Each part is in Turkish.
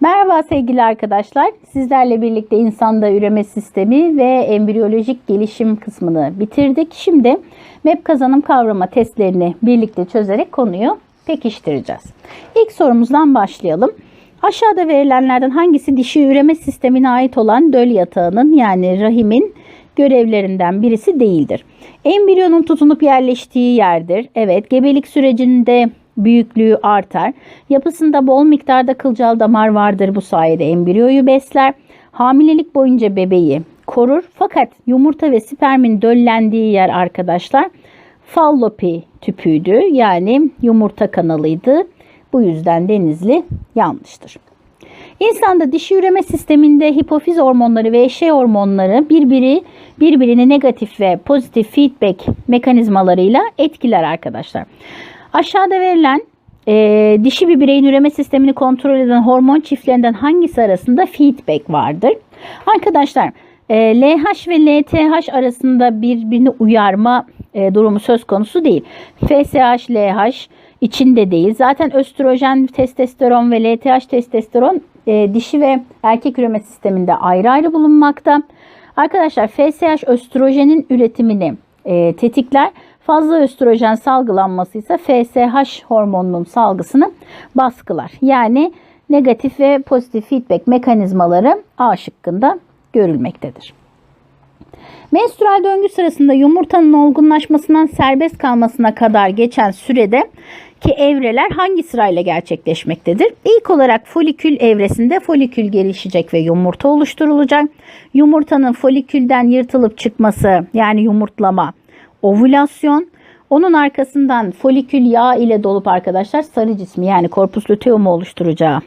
Merhaba sevgili arkadaşlar. Sizlerle birlikte insanda üreme sistemi ve embriyolojik gelişim kısmını bitirdik. Şimdi MEP kazanım kavrama testlerini birlikte çözerek konuyu pekiştireceğiz. İlk sorumuzdan başlayalım. Aşağıda verilenlerden hangisi dişi üreme sistemine ait olan döl yatağının yani rahimin görevlerinden birisi değildir? Embriyonun tutunup yerleştiği yerdir. Evet, gebelik sürecinde büyüklüğü artar. Yapısında bol miktarda kılcal damar vardır. Bu sayede embriyoyu besler. Hamilelik boyunca bebeği korur. Fakat yumurta ve spermin döllendiği yer arkadaşlar fallopi tüpüydü. Yani yumurta kanalıydı. Bu yüzden denizli yanlıştır. İnsanda dişi üreme sisteminde hipofiz hormonları ve eşey hormonları birbiri birbirini negatif ve pozitif feedback mekanizmalarıyla etkiler arkadaşlar. Aşağıda verilen e, dişi bir bireyin üreme sistemini kontrol eden hormon çiftlerinden hangisi arasında feedback vardır? Arkadaşlar e, LH ve LTH arasında birbirini uyarma e, durumu söz konusu değil. FSH, LH içinde değil. Zaten östrojen, testosteron ve LTH testosteron e, dişi ve erkek üreme sisteminde ayrı ayrı bulunmakta. Arkadaşlar FSH östrojenin üretimini e, tetikler. Fazla östrojen salgılanması ise FSH hormonunun salgısını baskılar. Yani negatif ve pozitif feedback mekanizmaları A şıkkında görülmektedir. Menstrual döngü sırasında yumurtanın olgunlaşmasından serbest kalmasına kadar geçen sürede ki evreler hangi sırayla gerçekleşmektedir? İlk olarak folikül evresinde folikül gelişecek ve yumurta oluşturulacak. Yumurtanın folikülden yırtılıp çıkması yani yumurtlama, ovülasyon. Onun arkasından folikül yağ ile dolup arkadaşlar sarı cismi yani korpus luteum oluşturacağı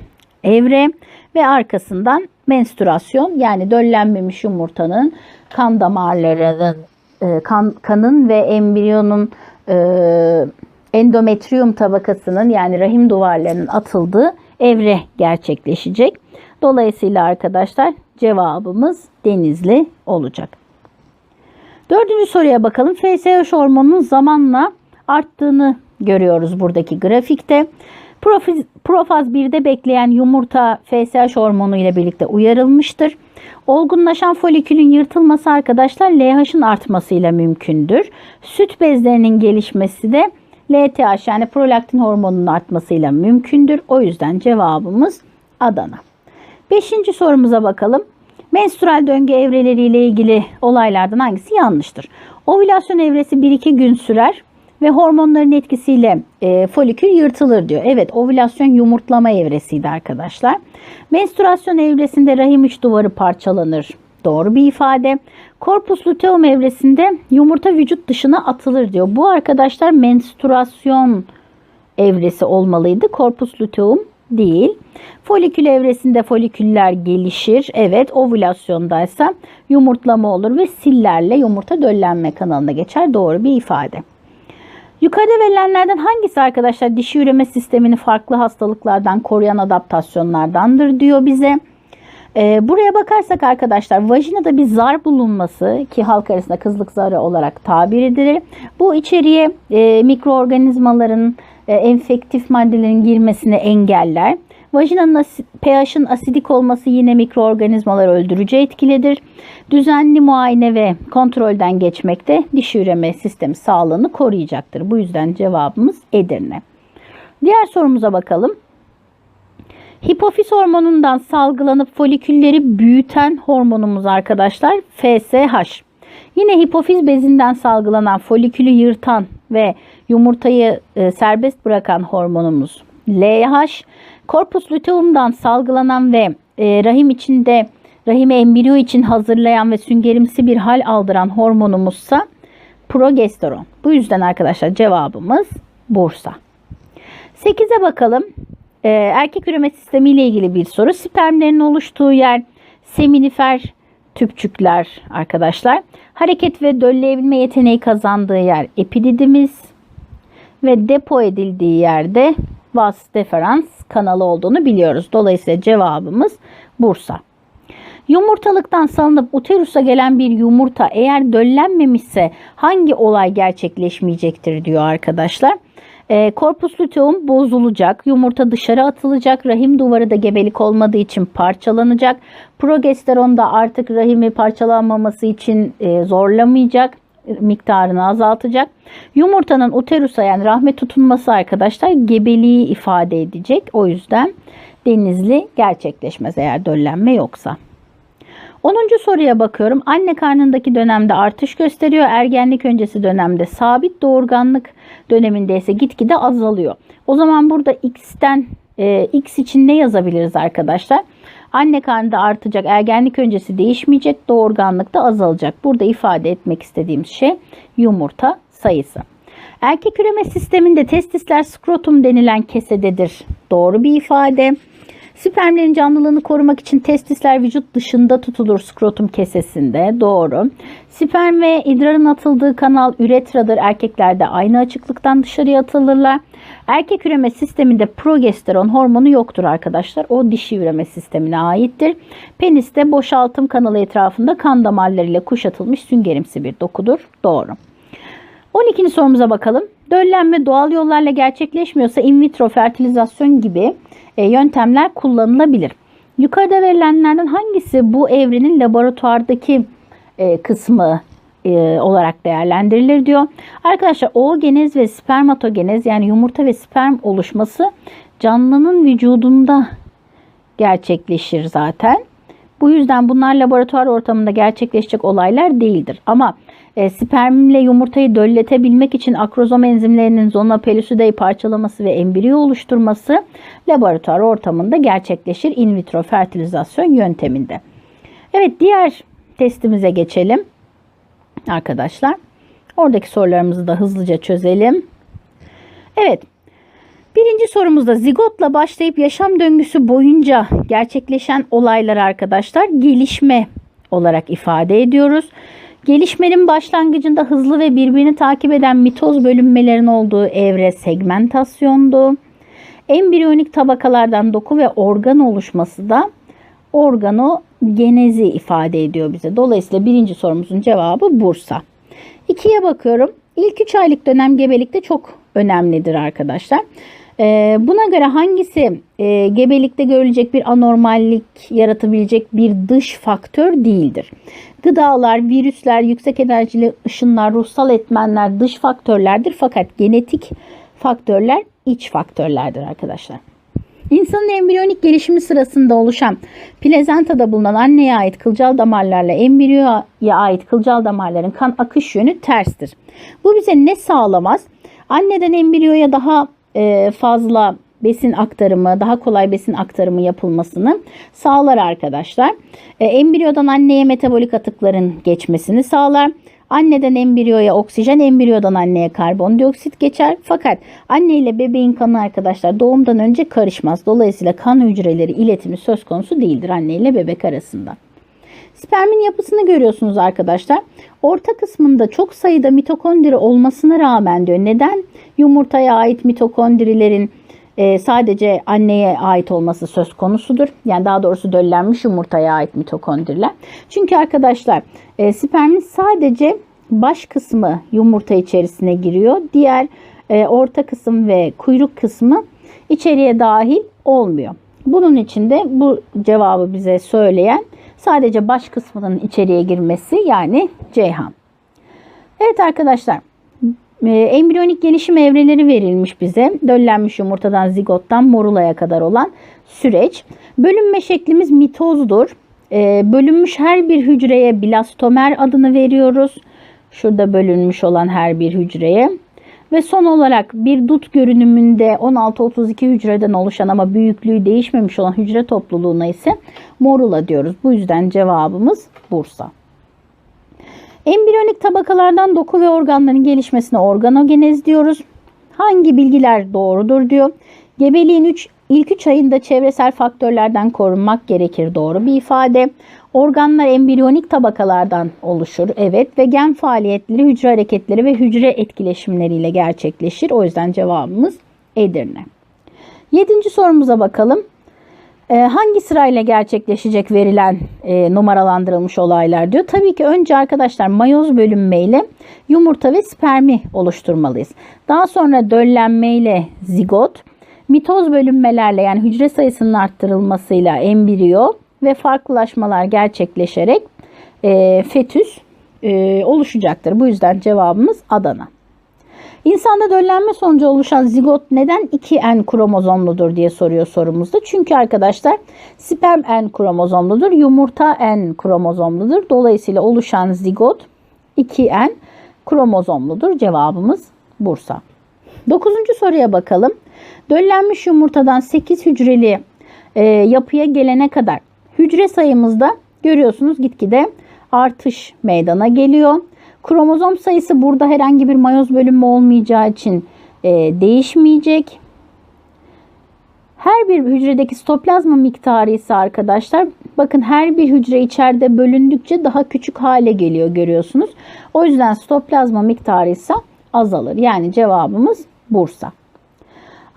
evre ve arkasından menstrüasyon yani döllenmemiş yumurtanın kan damarlarının e, kan, kanın ve embriyonun e, endometrium tabakasının yani rahim duvarlarının atıldığı evre gerçekleşecek. Dolayısıyla arkadaşlar cevabımız denizli olacak. Dördüncü soruya bakalım. FSH hormonunun zamanla arttığını görüyoruz buradaki grafikte. Profiz, profaz 1'de bekleyen yumurta FSH hormonu ile birlikte uyarılmıştır. Olgunlaşan folikülün yırtılması arkadaşlar LH'ın artmasıyla mümkündür. Süt bezlerinin gelişmesi de LTH yani prolaktin hormonunun artmasıyla mümkündür. O yüzden cevabımız Adana. Beşinci sorumuza bakalım. Menstrual döngü evreleriyle ilgili olaylardan hangisi yanlıştır? Ovülasyon evresi 1-2 gün sürer ve hormonların etkisiyle e, folikül yırtılır diyor. Evet ovülasyon yumurtlama evresiydi arkadaşlar. Menstruasyon evresinde rahim iç duvarı parçalanır. Doğru bir ifade. Korpus luteum evresinde yumurta vücut dışına atılır diyor. Bu arkadaşlar menstruasyon evresi olmalıydı. Korpus luteum değil. Folikül evresinde foliküller gelişir. Evet ovülasyondaysa yumurtlama olur ve sillerle yumurta döllenme kanalına geçer. Doğru bir ifade. Yukarıda verilenlerden hangisi arkadaşlar dişi üreme sistemini farklı hastalıklardan koruyan adaptasyonlardandır diyor bize. Ee, buraya bakarsak arkadaşlar vajinada bir zar bulunması ki halk arasında kızlık zarı olarak tabir edilir. Bu içeriye e, mikroorganizmaların enfektif maddelerin girmesini engeller. Vajinanın pH'ın asidik olması yine mikroorganizmaları öldürücü etkilidir. Düzenli muayene ve kontrolden geçmek de dişi üreme sistemi sağlığını koruyacaktır. Bu yüzden cevabımız Edirne. Diğer sorumuza bakalım. Hipofiz hormonundan salgılanıp folikülleri büyüten hormonumuz arkadaşlar FSH. Yine hipofiz bezinden salgılanan folikülü yırtan ve yumurtayı e, serbest bırakan hormonumuz LH. Korpus luteum'dan salgılanan ve e, rahim içinde rahime embriyo için hazırlayan ve süngerimsi bir hal aldıran hormonumuzsa progesteron. Bu yüzden arkadaşlar cevabımız Bursa. 8'e bakalım. Ee, erkek üreme sistemi ile ilgili bir soru. Spermlerin oluştuğu yer seminifer tüpçükler arkadaşlar. Hareket ve dölleyebilme yeteneği kazandığı yer epididimiz ve depo edildiği yerde vas deferans kanalı olduğunu biliyoruz. Dolayısıyla cevabımız Bursa. Yumurtalıktan salınıp uterusa gelen bir yumurta eğer döllenmemişse hangi olay gerçekleşmeyecektir diyor arkadaşlar. E, korpus luteum bozulacak, yumurta dışarı atılacak, rahim duvarı da gebelik olmadığı için parçalanacak. Progesteron da artık rahimi parçalanmaması için e, zorlamayacak, miktarını azaltacak. Yumurtanın uterusa yani rahme tutunması arkadaşlar gebeliği ifade edecek. O yüzden denizli gerçekleşmez eğer döllenme yoksa. 10. soruya bakıyorum. Anne karnındaki dönemde artış gösteriyor. Ergenlik öncesi dönemde sabit doğurganlık döneminde ise gitgide azalıyor. O zaman burada x'ten e, x için ne yazabiliriz arkadaşlar? Anne karnında artacak, ergenlik öncesi değişmeyecek, doğurganlık da azalacak. Burada ifade etmek istediğimiz şey yumurta sayısı. Erkek üreme sisteminde testisler skrotum denilen kesededir. Doğru bir ifade. Spermlerin canlılığını korumak için testisler vücut dışında tutulur skrotum kesesinde. Doğru. Sperm ve idrarın atıldığı kanal üretradır. Erkeklerde aynı açıklıktan dışarıya atılırlar. Erkek üreme sisteminde progesteron hormonu yoktur arkadaşlar. O dişi üreme sistemine aittir. Peniste boşaltım kanalı etrafında kan damarlarıyla kuşatılmış süngerimsi bir dokudur. Doğru. 12. sorumuza bakalım. Döllenme doğal yollarla gerçekleşmiyorsa in vitro fertilizasyon gibi e, yöntemler kullanılabilir. Yukarıda verilenlerden hangisi bu evrenin laboratuvardaki e, kısmı e, olarak değerlendirilir diyor. Arkadaşlar oogenez ve spermatogenez yani yumurta ve sperm oluşması canlının vücudunda gerçekleşir zaten. Bu yüzden bunlar laboratuvar ortamında gerçekleşecek olaylar değildir. Ama e, spermle yumurtayı dölletebilmek için akrozom enzimlerinin zona pellucidae parçalaması ve embriyo oluşturması laboratuvar ortamında gerçekleşir in vitro fertilizasyon yönteminde. Evet diğer testimize geçelim arkadaşlar. Oradaki sorularımızı da hızlıca çözelim. Evet Birinci sorumuzda zigotla başlayıp yaşam döngüsü boyunca gerçekleşen olaylar arkadaşlar gelişme olarak ifade ediyoruz. Gelişmenin başlangıcında hızlı ve birbirini takip eden mitoz bölünmelerin olduğu evre segmentasyondu. Embriyonik tabakalardan doku ve organ oluşması da organogenezi ifade ediyor bize. Dolayısıyla birinci sorumuzun cevabı Bursa. İkiye bakıyorum. İlk 3 aylık dönem gebelikte çok önemlidir arkadaşlar. Ee, buna göre hangisi e, gebelikte görülecek bir anormallik yaratabilecek bir dış faktör değildir? Gıdalar, virüsler, yüksek enerjili ışınlar, ruhsal etmenler dış faktörlerdir fakat genetik faktörler iç faktörlerdir arkadaşlar. İnsanın embriyonik gelişimi sırasında oluşan plazentada bulunan anneye ait kılcal damarlarla embriyoya ait kılcal damarların kan akış yönü terstir. Bu bize ne sağlamaz? Anneden embriyoya daha e, fazla besin aktarımı, daha kolay besin aktarımı yapılmasını sağlar arkadaşlar. E, embriyodan anneye metabolik atıkların geçmesini sağlar. Anneden embriyoya oksijen, embriyodan anneye karbondioksit geçer. Fakat anne ile bebeğin kanı arkadaşlar doğumdan önce karışmaz. Dolayısıyla kan hücreleri iletimi söz konusu değildir anne ile bebek arasında. Spermin yapısını görüyorsunuz arkadaşlar. Orta kısmında çok sayıda mitokondri olmasına rağmen diyor. Neden yumurtaya ait mitokondrilerin e, sadece anneye ait olması söz konusudur. Yani daha doğrusu döllenmiş yumurtaya ait mitokondriler. Çünkü arkadaşlar e, spermin sadece baş kısmı yumurta içerisine giriyor. Diğer e, orta kısım ve kuyruk kısmı içeriye dahil olmuyor. Bunun için de bu cevabı bize söyleyen sadece baş kısmının içeriye girmesi yani Ceyhan. Evet arkadaşlar e, embriyonik gelişim evreleri verilmiş bize. Döllenmiş yumurtadan zigottan morulaya kadar olan süreç. Bölünme şeklimiz mitozdur. E, bölünmüş her bir hücreye blastomer adını veriyoruz. Şurada bölünmüş olan her bir hücreye. Ve son olarak bir dut görünümünde 16-32 hücreden oluşan ama büyüklüğü değişmemiş olan hücre topluluğuna ise morula diyoruz. Bu yüzden cevabımız Bursa. Embriyonik tabakalardan doku ve organların gelişmesine organogenez diyoruz. Hangi bilgiler doğrudur diyor. Gebeliğin 3 ilk 3 ayında çevresel faktörlerden korunmak gerekir doğru bir ifade. Organlar embriyonik tabakalardan oluşur. Evet ve gen faaliyetleri hücre hareketleri ve hücre etkileşimleriyle gerçekleşir. O yüzden cevabımız Edirne. Yedinci sorumuza bakalım. Ee, hangi sırayla gerçekleşecek verilen e, numaralandırılmış olaylar diyor. Tabii ki önce arkadaşlar mayoz bölünmeyle yumurta ve spermi oluşturmalıyız. Daha sonra döllenmeyle zigot, mitoz bölünmelerle yani hücre sayısının arttırılmasıyla embriyo ve farklılaşmalar gerçekleşerek e, fetüs e, oluşacaktır. Bu yüzden cevabımız Adana. İnsanda döllenme sonucu oluşan zigot neden 2N kromozomludur diye soruyor sorumuzda. Çünkü arkadaşlar sperm N kromozomludur, yumurta N kromozomludur. Dolayısıyla oluşan zigot 2N kromozomludur. Cevabımız Bursa. Dokuzuncu soruya bakalım. Döllenmiş yumurtadan 8 hücreli e, yapıya gelene kadar hücre sayımızda görüyorsunuz gitgide artış meydana geliyor. Kromozom sayısı burada herhangi bir mayoz bölünme olmayacağı için e, değişmeyecek. Her bir hücredeki sitoplazma miktarı ise arkadaşlar bakın her bir hücre içeride bölündükçe daha küçük hale geliyor görüyorsunuz. O yüzden sitoplazma miktarı ise azalır. Yani cevabımız Bursa.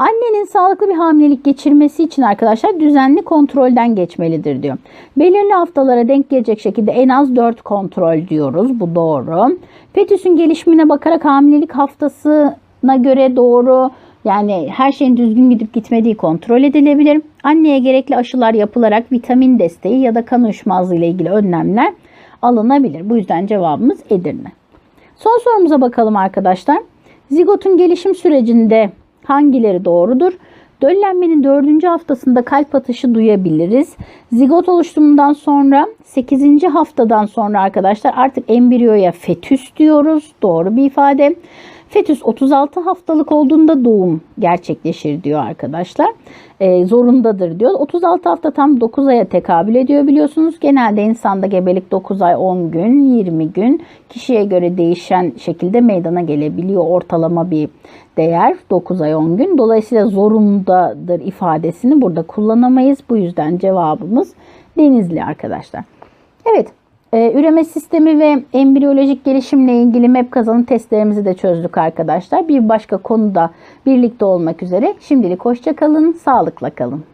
Annenin sağlıklı bir hamilelik geçirmesi için arkadaşlar düzenli kontrolden geçmelidir diyor. Belirli haftalara denk gelecek şekilde en az 4 kontrol diyoruz. Bu doğru. Fetüsün gelişimine bakarak hamilelik haftasına göre doğru yani her şeyin düzgün gidip gitmediği kontrol edilebilir. Anneye gerekli aşılar yapılarak vitamin desteği ya da kan uyuşmazlığı ile ilgili önlemler alınabilir. Bu yüzden cevabımız Edirne. Son sorumuza bakalım arkadaşlar. Zigotun gelişim sürecinde hangileri doğrudur? Döllenmenin dördüncü haftasında kalp atışı duyabiliriz. Zigot oluşumundan sonra 8. haftadan sonra arkadaşlar artık embriyoya fetüs diyoruz. Doğru bir ifade. Fetüs 36 haftalık olduğunda doğum gerçekleşir diyor arkadaşlar. E, zorundadır diyor. 36 hafta tam 9 aya tekabül ediyor biliyorsunuz. Genelde insanda gebelik 9 ay 10 gün 20 gün kişiye göre değişen şekilde meydana gelebiliyor. Ortalama bir değer 9 ay 10 gün. Dolayısıyla zorundadır ifadesini burada kullanamayız. Bu yüzden cevabımız denizli arkadaşlar. Evet ee, üreme sistemi ve embriyolojik gelişimle ilgili MEP kazanım testlerimizi de çözdük arkadaşlar. Bir başka konuda birlikte olmak üzere. Şimdilik hoşça kalın, sağlıkla kalın.